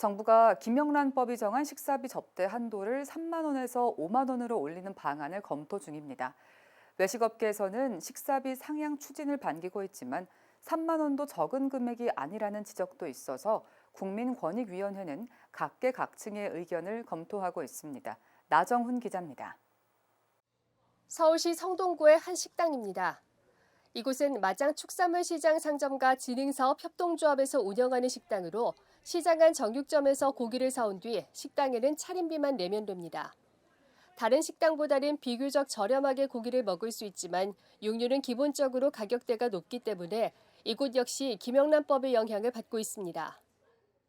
정부가 김영란법이 정한 식사비 접대 한도를 3만 원에서 5만 원으로 올리는 방안을 검토 중입니다. 외식업계에서는 식사비 상향 추진을 반기고 있지만 3만 원도 적은 금액이 아니라는 지적도 있어서 국민권익위원회는 각계각층의 의견을 검토하고 있습니다. 나정훈 기자입니다. 서울시 성동구의 한 식당입니다. 이곳은 마장 축산물 시장 상점과 진흥사업 협동조합에서 운영하는 식당으로 시장 안 정육점에서 고기를 사온 뒤 식당에는 차림비만 내면 됩니다. 다른 식당보다는 비교적 저렴하게 고기를 먹을 수 있지만 육류는 기본적으로 가격대가 높기 때문에 이곳 역시 김영란법의 영향을 받고 있습니다.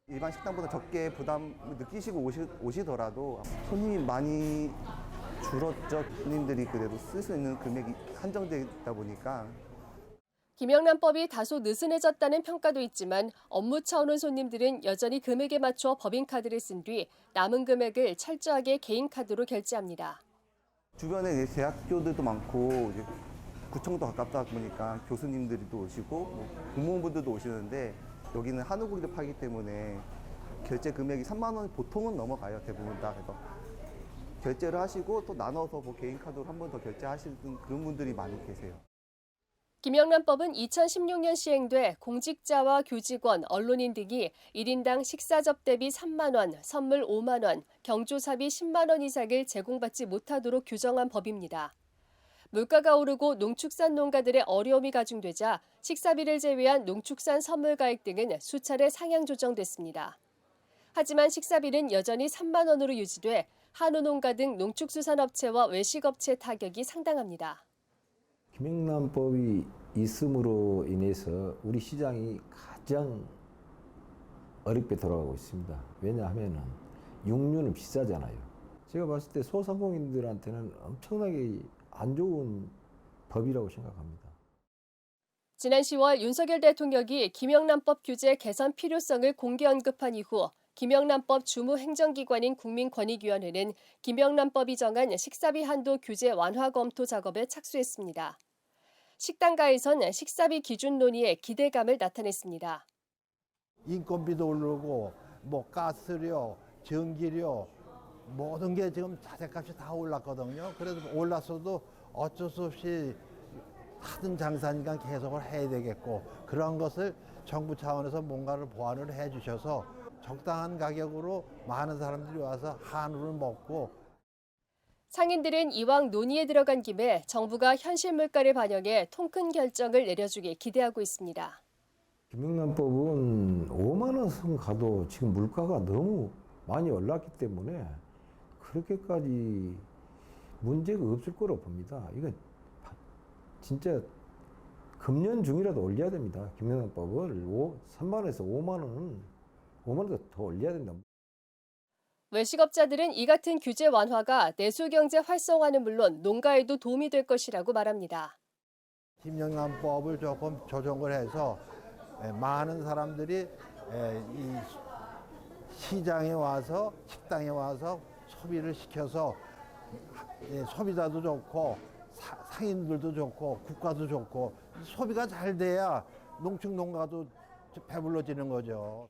일반 식당보다 적게 부담을 느끼시고 오시, 오시더라도 손님이 많이 줄었죠. 손님들이 그래도 쓸 수 있는 금액이 한정되다 보니까 김영란법이 다소 느슨해졌다는 평가도 있지만 업무 차원의 손님들은 여전히 금액에 맞춰 법인카드를 쓴 뒤 남은 금액을 철저하게 개인카드로 결제합니다. 주변에 대학교들도 많고 구청도 가깝다 보니까 교수님들도 오시고 뭐 공무원분들도 오시는데 여기는 한우 고기를 팔기 때문에 결제 금액이 3만 원 보통은 넘어가요 대부분 다 그래서 결제를 하시고 또 나눠서 뭐 개인 카드로 한 번 더 결제하시는 그런 분들이 많이 계세요. 김영란법은 2016년 시행돼 공직자와 교직원, 언론인 등이 1인당 식사 접 대비 3만 원, 선물 5만 원, 경조사비 10만 원 이상을 제공받지 못하도록 규정한 법입니다. 물가가 오르고 농축산 농가들의 어려움이 가중되자 식사비를 제외한 농축산 선물 가액 등은 수차례 상향 조정됐습니다. 하지만 식사비는 여전히 3만 원으로 유지돼 한우 농가 등 농축수산업체와 외식업체 타격이 상당합니다. 김영란법이 있음으로 인해서 우리 시장이 가장 어렵게 돌아가고 있습니다. 왜냐하면 육류는 비싸잖아요. 제가 봤을 때 소상공인들한테는 엄청나게 안 좋은 법이라고 생각합니다. 지난 10월 윤석열 대통령이 김영란법 규제 개선 필요성을 공개 언급한 이후 김영란법 주무 행정기관인 국민권익위원회는 김영란법이 정한 식사비 한도 규제 완화 검토 작업에 착수했습니다. 식당가에선 식사비 기준 논의에 기대감을 나타냈습니다. 인건비도 오르고 뭐 가스료, 전기료 모든 게 지금 자재값이 다 올랐거든요. 그래도 올랐어도 어쩔 수 없이 하던 장사니까 계속을 해야 되겠고 그런 것을 정부 차원에서 뭔가를 보완을 해 주셔서 적당한 가격으로 많은 사람들이 와서 한우를 먹고 상인들은 이왕 논의에 들어간 김에 정부가 현실 물가를 반영해 통큰 결정을 내려주길 기대하고 있습니다. 김영란법은 5만 원선 가도 지금 물가가 너무 많이 올랐기 때문에 그렇게까지 문제가 없을 거라고 봅니다. 이거 진짜 금년 중이라도 올려야 됩니다. 김영란법을 3만 원에서 5만 원, 5만 원 더 올려야 된다. 외식업자들은 이 같은 규제 완화가 내수 경제 활성화는 물론 농가에도 도움이 될 것이라고 말합니다. 김영란법을 조금 조정을 해서 에, 많은 사람들이 에, 이 시장에 와서 식당에 와서 소비를 시켜서 예, 소비자도 좋고 사, 상인들도 좋고 국가도 좋고 소비가 잘 돼야 농축 농가도 배불러지는 거죠.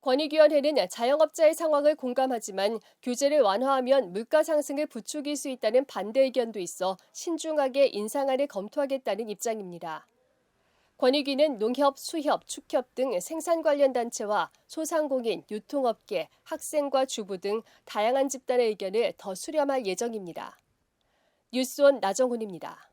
권익위원회는 자영업자의 상황을 공감하지만 규제를 완화하면 물가 상승을 부추길 수 있다는 반대 의견도 있어 신중하게 인상안을 검토하겠다는 입장입니다. 권익위는 농협, 수협, 축협 등 생산 관련 단체와 소상공인, 유통업계, 학생과 주부 등 다양한 집단의 의견을 더 수렴할 예정입니다. 뉴스원 나정훈입니다.